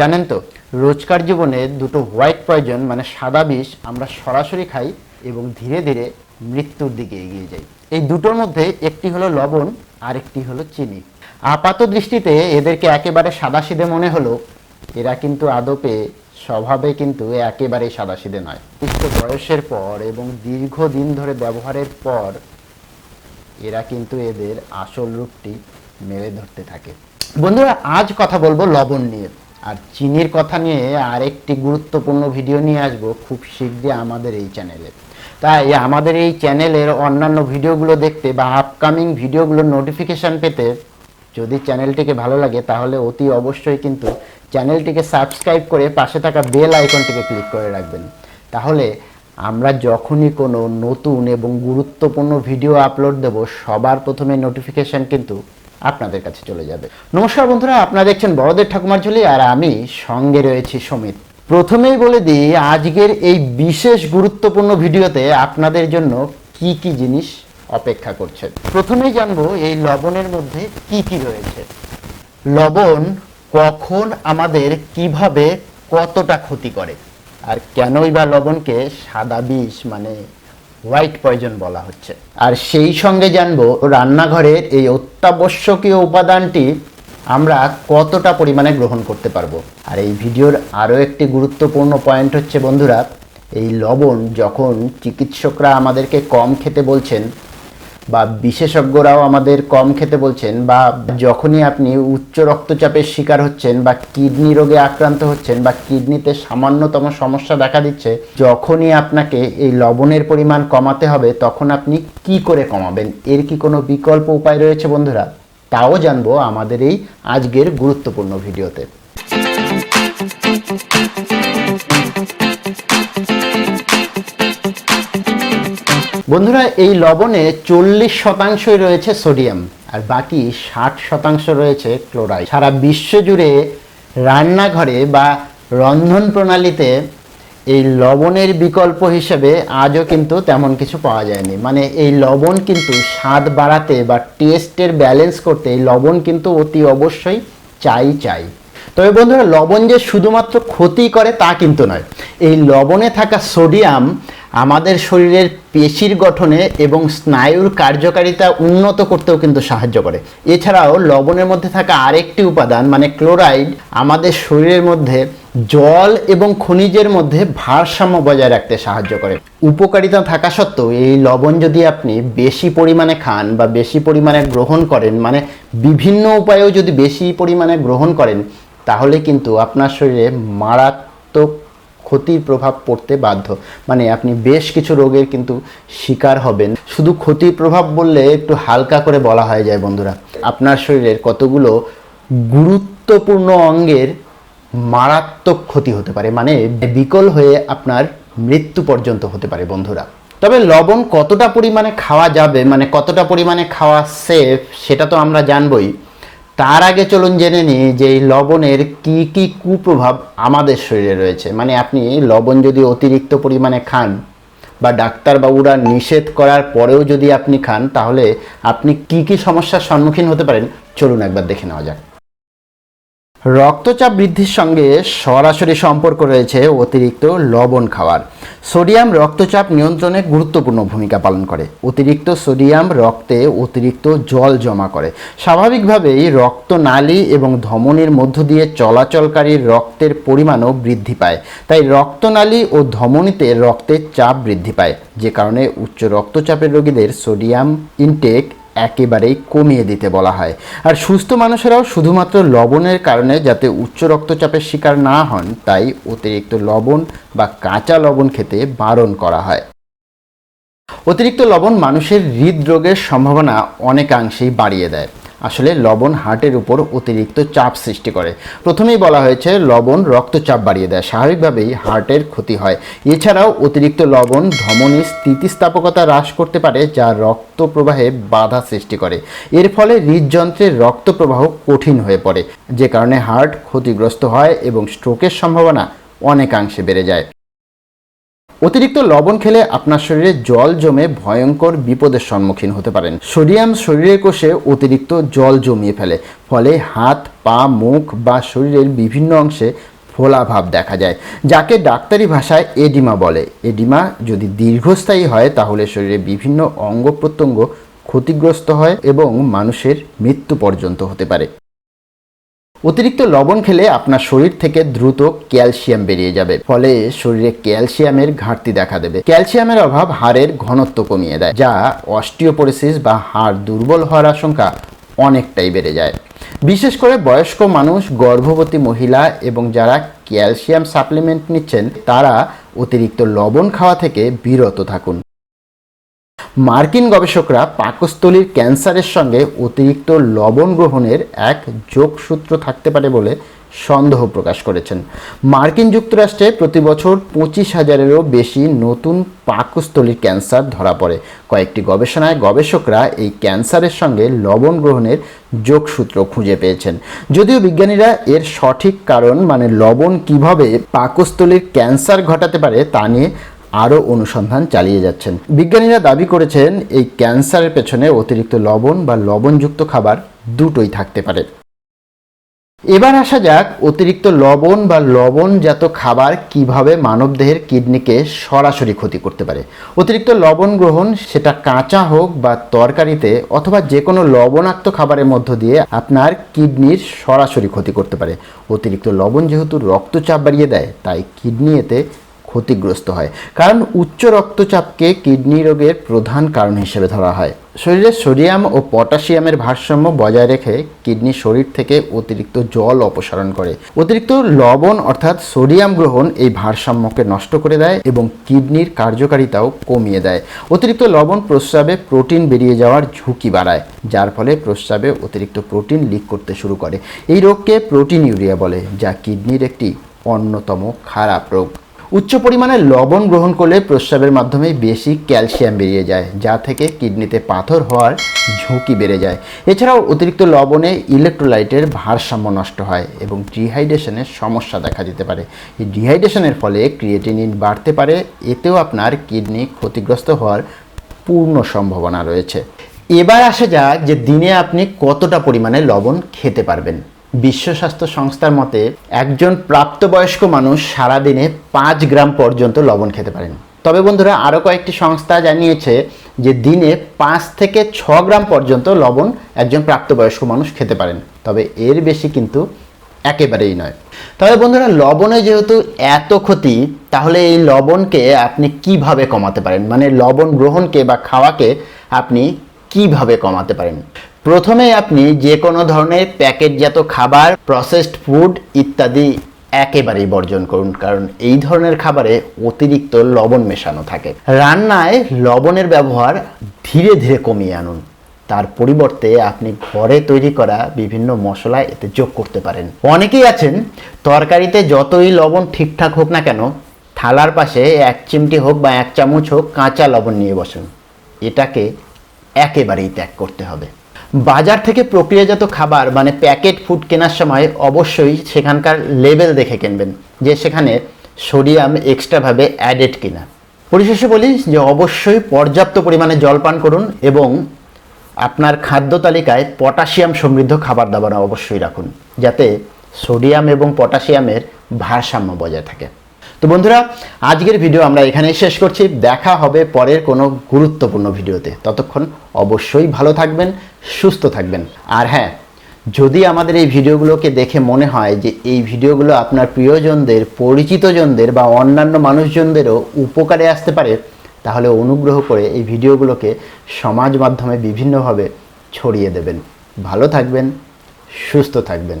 জানেন তো, রোজকার জীবনে দুটো হোয়াইট পয়জন মানে সাদা বিষ, আমরা সরাসরি খাই এবং ধীরে ধীরে মৃত্যুর দিকে এগিয়ে যাই। এই দুটোর মধ্যে একটি হলো লবণ আর একটি হলো চিনি। আপাত দৃষ্টিতে এদেরকে একেবারে সাদাসিধে মনে হলো, এরা কিন্তু আদপে, স্বভাবে কিন্তু একেবারেই সাদাসিধে নয়। নির্দিষ্ট বয়সের পর এবং দীর্ঘদিন ধরে ব্যবহারের পর এরা কিন্তু এদের আসল রূপটি মেলে ধরতে থাকে। বন্ধুরা, আজ কথা বলব লবণ নিয়ে। আর চিনির কথা নিয়ে আরেকটি গুরুত্বপূর্ণ ভিডিও নিয়ে আসব খুব শীঘ্রই আমাদের এই চ্যানেলে। তাই আমাদের এই চ্যানেলের অন্যান্য ভিডিওগুলো দেখতে বা আপকামিং ভিডিওগুলোর নোটিফিকেশান পেতে যদি চ্যানেলটিকে ভালো লাগে তাহলে অতি অবশ্যই কিন্তু চ্যানেলটিকে সাবস্ক্রাইব করে পাশে থাকা বেল আইকনটিকে ক্লিক করে রাখবেন। তাহলে আমরা যখনই কোনো নতুন এবং গুরুত্বপূর্ণ ভিডিও আপলোড দেব, সবার প্রথমে নোটিফিকেশন কিন্তু আপনাদের কাছে চলে যাবে। নমস্কার বন্ধুরা, আপনারা দেখছেন বড়দের ঠাকুমার ঝুলি আর আমি সঙ্গে রয়েছি সমিত। প্রথমেই বলে দিই, আজকের এই বিশেষ গুরুত্বপূর্ণ ভিডিওতে আপনাদের জন্য কি কি জিনিস অপেক্ষা করছে। প্রথমেই জানব এই লবণের মধ্যে কি কি রয়েছে। লবণ কখন আমাদের কীভাবে কতটা ক্ষতি করে। আর কেনই বা লবণকে সাদা বিষ মানে হোয়াইট পয়জন বলা হচ্ছে। আর সেই সঙ্গে জানব রান্নাঘরের এই অত্যাবশ্যকীয় উপাদানটি আমরা কতটা পরিমাণে গ্রহণ করতে পারব। আর এই ভিডিওর আরও একটি গুরুত্বপূর্ণ পয়েন্ট হচ্ছে বন্ধুরা, এই লবণ যখন চিকিৎসকরা আমাদেরকে কম খেতে বলছেন বা বিশেষজ্ঞরাও আমাদের কম খেতে বলছেন বা যখনই আপনি উচ্চ রক্তচাপের শিকার হচ্ছেন বা কিডনি রোগে আক্রান্ত হচ্ছেন বা কিডনিতে সামান্যতম সমস্যা দেখা দিচ্ছে, যখনই আপনাকে এই লবণের পরিমাণ কমাতে হবে, তখন আপনি কি করে কমাবেন? এর কি কোনো বিকল্প উপায় রয়েছে বন্ধুরা? তাও জানব আমাদের এই আজকের গুরুত্বপূর্ণ ভিডিওতে। বন্ধুরা, এই লবণে চল্লিশ শতাংশই রয়েছে সোডিয়াম, আর বাকি ষাট শতাংশ রয়েছে ক্লোরাইড। সারা বিশ্ব জুড়ে রান্নাঘরে বা রন্ধন প্রণালীতে এই লবণের বিকল্প হিসেবে আজও কিন্তু তেমন কিছু পাওয়া যায়নি। মানে এই লবণ কিন্তু স্বাদ বাড়াতে বা টেস্টের ব্যালেন্স করতে এই লবণ কিন্তু অতি অবশ্যই চাই চাই। তবে বন্ধুরা, লবণ যে শুধুমাত্র ক্ষতি করে তা কিন্তু নয়। এই লবণে থাকা সোডিয়াম আমাদের শরীরের পেশির গঠনে এবং স্নায়ুর কার্যকারিতা উন্নত করতেও কিন্তু সাহায্য করে। এছাড়াও লবণের মধ্যে থাকা আরেকটি উপাদান মানে ক্লোরাইড, আমাদের শরীরের মধ্যে জল এবং খনিজের মধ্যে ভারসাম্য বজায় রাখতে সাহায্য করে। উপকারিতা থাকা সত্ত্বেও এই লবণ যদি আপনি বেশি পরিমাণে খান বা বেশি পরিমাণে গ্রহণ করেন মানে বিভিন্ন উপায়েও যদি বেশি পরিমাণে গ্রহণ করেন, তাহলে কিন্তু আপনার শরীরে মারাত্মক ক্ষতির প্রভাব পড়তে বাধ্য। মানে আপনি বেশ কিছু রোগের কিন্তু শিকার হবেন। শুধু ক্ষতির প্রভাব বললে একটু হালকা করে বলা হয়ে যায় বন্ধুরা। আপনার শরীরের কতগুলো গুরুত্বপূর্ণ অঙ্গের মারাত্মক ক্ষতি হতে পারে। মানে বিকল হয়ে আপনার মৃত্যু পর্যন্ত হতে পারে বন্ধুরা। তবে লবণ কতটা পরিমাণে খাওয়া যাবে মানে কতটা পরিমাণে খাওয়া সেফ সেটা তো আমরা জানবই। তার আগে চলুন জেনে নিই যে এই লবণের কী কী কুপ্রভাব আমাদের শরীরে রয়েছে। মানে আপনি লবণ যদি অতিরিক্ত পরিমাণে খান বা ডাক্তারবাবুরা নিষেধ করার পরেও যদি আপনি খান, তাহলে আপনি কি কি সমস্যার সম্মুখীন হতে পারেন, চলুন একবার দেখে নেওয়া যাক। রক্তচাপ বৃদ্ধির সঙ্গে সরাসরি সম্পর্ক রয়েছে অতিরিক্ত লবণ খাওয়ার। সোডিয়াম রক্তচাপ নিয়ন্ত্রণে গুরুত্বপূর্ণ ভূমিকা পালন করে। অতিরিক্ত সোডিয়াম রক্তে অতিরিক্ত জল জমা করে। স্বাভাবিকভাবেই রক্তনালী এবং ধমনীর মধ্য দিয়ে চলাচলকারী রক্তের পরিমাণও বৃদ্ধি পায়। তাই রক্তনালী ও ধমনীতে রক্তের চাপ বৃদ্ধি পায়, যে কারণে উচ্চ রক্তচাপের রোগীদের সোডিয়াম ইনটেক একেবারেই কমিয়ে দিতে বলা হয়। আর সুস্থ মানুষেরাও শুধুমাত্র লবণের কারণে যাতে উচ্চ রক্তচাপের শিকার না হন, তাই অতিরিক্ত লবণ বা কাঁচা লবণ খেতে বারণ করা হয়। অতিরিক্ত লবণ মানুষের হৃদরোগের সম্ভাবনা অনেকাংশেই বাড়িয়ে দেয়। আসলে লবণ হার্টের উপর অতিরিক্ত চাপ সৃষ্টি করে। প্রথমেই বলা হয়েছে, লবণ রক্তচাপ বাড়িয়ে দেয়। স্বাভাবিকভাবেই হার্টের ক্ষতি হয়। এছাড়াও অতিরিক্ত লবণ ধমনীর স্থিতিস্থাপকতা হ্রাস করতে পারে, যা রক্ত প্রবাহে বাধা সৃষ্টি করে। এর ফলে হৃদযন্ত্রের রক্ত প্রবাহ কঠিন হয়ে পড়ে, যে কারণে হার্ট ক্ষতিগ্রস্ত হয় এবং স্ট্রোকের সম্ভাবনা অনেকাংশে বেড়ে যায়। অতিরিক্ত লবণ খেলে আপনার শরীরে জল জমে ভয়ঙ্কর বিপদের সম্মুখীন হতে পারেন। সোডিয়াম শরীরের কোষে অতিরিক্ত জল জমিয়ে ফেলে, ফলে হাত, পা, মুখ বা শরীরের বিভিন্ন অংশে ফোলা ভাব দেখা যায়, যাকে ডাক্তারি ভাষায় এডিমা বলে। এডিমা যদি দীর্ঘস্থায়ী হয়, তাহলে শরীরে বিভিন্ন অঙ্গ প্রত্যঙ্গ ক্ষতিগ্রস্ত হয় এবং মানুষের মৃত্যু পর্যন্ত হতে পারে। অতিরিক্ত লবণ খেলে আপনার শরীর থেকে দ্রুত ক্যালসিয়াম বেরিয়ে যাবে। ফলে শরীরে ক্যালসিয়ামের ঘাটতি দেখা দেবে। ক্যালসিয়ামের অভাব হাড়ের ঘনত্ব কমিয়ে দেয়, যা অস্টিওপোরিসিস বা হাড় দুর্বল হওয়ার আশঙ্কা অনেকটাই বেড়ে যায়। বিশেষ করে বয়স্ক মানুষ, গর্ভবতী মহিলা এবং যারা ক্যালসিয়াম সাপ্লিমেন্ট নিচ্ছেন, তারা অতিরিক্ত লবণ খাওয়া থেকে বিরত থাকুন। মার্কিন গবেষকরা পাকস্থলীর ক্যান্সারের সঙ্গে অতিরিক্ত লবণ গ্রহণের এক যোগসূত্র থাকতে পারে বলে সন্দেহ প্রকাশ করেছেন। মার্কিন যুক্তরাষ্ট্রে প্রতি বছর পঁচিশ হাজারেরও বেশি নতুন পাকস্থলীর ক্যান্সার ধরা পড়ে। কয়েকটি গবেষণায় গবেষকরা এই ক্যান্সারের সঙ্গে লবণ গ্রহণের যোগসূত্র খুঁজে পেয়েছেন। যদিও বিজ্ঞানীরা এর সঠিক কারণ মানে লবণ কীভাবে পাকস্থলীর ক্যান্সার ঘটাতে পারে তা নিয়ে আরও অনুসন্ধান চালিয়ে যাচ্ছেন। বিজ্ঞানীরা দাবি করেছেন, এই ক্যান্সারের পেছনে অতিরিক্ত লবণ বা লবণযুক্ত খাবার দুটোই থাকতে পারে। এবার আসা যাক, অতিরিক্ত লবণ বা লবণজাত খাবার কীভাবে মানবদেহের কিডনিকে সরাসরি ক্ষতি করতে পারে। অতিরিক্ত লবণ গ্রহণ সেটা কাঁচা হোক বা তরকারিতে অথবা যে কোনো লবণাক্ত খাবারের মধ্য দিয়ে আপনার কিডনির সরাসরি ক্ষতি করতে পারে। অতিরিক্ত লবণ যেহেতু রক্তচাপ বাড়িয়ে দেয়, তাই কিডনি এতে ক্ষতিগ্রস্ত হয়। কারণ উচ্চ রক্তচাপকে কিডনি রোগের প্রধান কারণ হিসেবে ধরা হয়। শরীরে সোডিয়াম ও পটাশিয়ামের ভারসাম্য বজায় রেখে কিডনি শরীর থেকে অতিরিক্ত জল অপসারণ করে। অতিরিক্ত লবণ অর্থাৎ সোডিয়াম গ্রহণ এই ভারসাম্যকে নষ্ট করে দেয় এবং কিডনির কার্যকারিতাও কমিয়ে দেয়। অতিরিক্ত লবণ প্রস্রাবে প্রোটিন বেরিয়ে যাওয়ার ঝুঁকি বাড়ায়, যার ফলে প্রস্রাবে অতিরিক্ত প্রোটিন লিক করতে শুরু করে। এই রোগকে প্রোটিন ইউরিয়া বলে, যা কিডনির একটি অন্যতম খারাপ রোগ। উচ্চ পরিমাণে লবণ গ্রহণ করলে প্রস্রাবের মাধ্যমে বেশি ক্যালসিয়াম বেরিয়ে যায়, যা থেকে কিডনিতে পাথর হওয়ার ঝুঁকি বেড়ে যায়। এছাড়াও অতিরিক্ত লবণে ইলেকট্রোলাইটের ভারসাম্য নষ্ট হয় এবং ডিহাইড্রেশনের সমস্যা দেখা দিতে পারে। এই ডিহাইড্রেশনের ফলে ক্রিয়েটিনিন বাড়তে পারে, এতেও আপনার কিডনি ক্ষতিগ্রস্ত হওয়ার পূর্ণ সম্ভাবনা রয়েছে। এবার আসা যাক যে দিনে আপনি কতটা পরিমাণে লবণ খেতে পারবেন। বিশ্ব স্বাস্থ্য সংস্থার মতে, একজন প্রাপ্তবয়স্ক মানুষ সারাদিনে পাঁচ গ্রাম পর্যন্ত লবণ খেতে পারেন। তবে বন্ধুরা, আরও কয়েকটি সংস্থা জানিয়েছে যে দিনে পাঁচ থেকে ছ গ্রাম পর্যন্ত লবণ একজন প্রাপ্তবয়স্ক মানুষ খেতে পারেন। তবে এর বেশি কিন্তু একেবারেই নয়। তবে বন্ধুরা, লবণে যেহেতু এত ক্ষতি, তাহলে এই লবণকে আপনি কীভাবে কমাতে পারেন? মানে লবণ গ্রহণকে বা খাওয়াকে আপনি কীভাবে কমাতে পারেন? প্রথমে আপনি যে কোনো ধরনের প্যাকেটজাত খাবার প্রসেসড ফুড ইত্যাদি একেবারেই বর্জন করুন, কারণ এই ধরনের খাবারে অতিরিক্ত লবণ মেশানো থাকে। রান্নায় লবণের ব্যবহার ধীরে ধীরে কমিয়ে আনুন। তার পরিবর্তে আপনি ঘরে তৈরি করা বিভিন্ন মশলা এতে যোগ করতে পারেন। অনেকেই আছেন, তরকারিতে যতই লবণ ঠিকঠাক হোক না কেন, থালার পাশে এক চিমটি হোক বা এক চামচ হোক কাঁচা লবণ নিয়ে বসুন। এটাকে একেবারেই ত্যাগ করতে হবে। বাজার থেকে প্রক্রিয়াজাত খাবার মানে প্যাকেট ফুড কেনার সময় অবশ্যই সেখানকার লেভেল দেখে কিনবেন, যে সেখানে সোডিয়াম এক্সট্রাভাবে অ্যাডেড কিনা। পরিশেষে বলি যে অবশ্যই পর্যাপ্ত পরিমাণে জল পান করুন এবং আপনার খাদ্য তালিকায় পটাশিয়াম সমৃদ্ধ খাবার দাবার অবশ্যই রাখুন, যাতে সোডিয়াম এবং পটাশিয়ামের ভারসাম্য বজায় থাকে। তো বন্ধুরা, আজকের ভিডিও আমরা এখানেই শেষ করছি। দেখা হবে পরের কোনো গুরুত্বপূর্ণ ভিডিওতে। ততক্ষণ অবশ্যই ভালো থাকবেন, সুস্থ থাকবেন। আর হ্যাঁ যদি আমাদের এই ভিডিওগুলোকে দেখে মনে হয় যে এই ভিডিওগুলো আপনার প্রিয়জনদের, পরিচিতজনদের বা অন্যান্য মানুষজনদেরও উপকারে আসতে পারে, তাহলে অনুগ্রহ করে এই ভিডিওগুলোকে সমাজ মাধ্যমে বিভিন্নভাবে ছড়িয়ে দেবেন। ভালো থাকবেন, সুস্থ থাকবেন।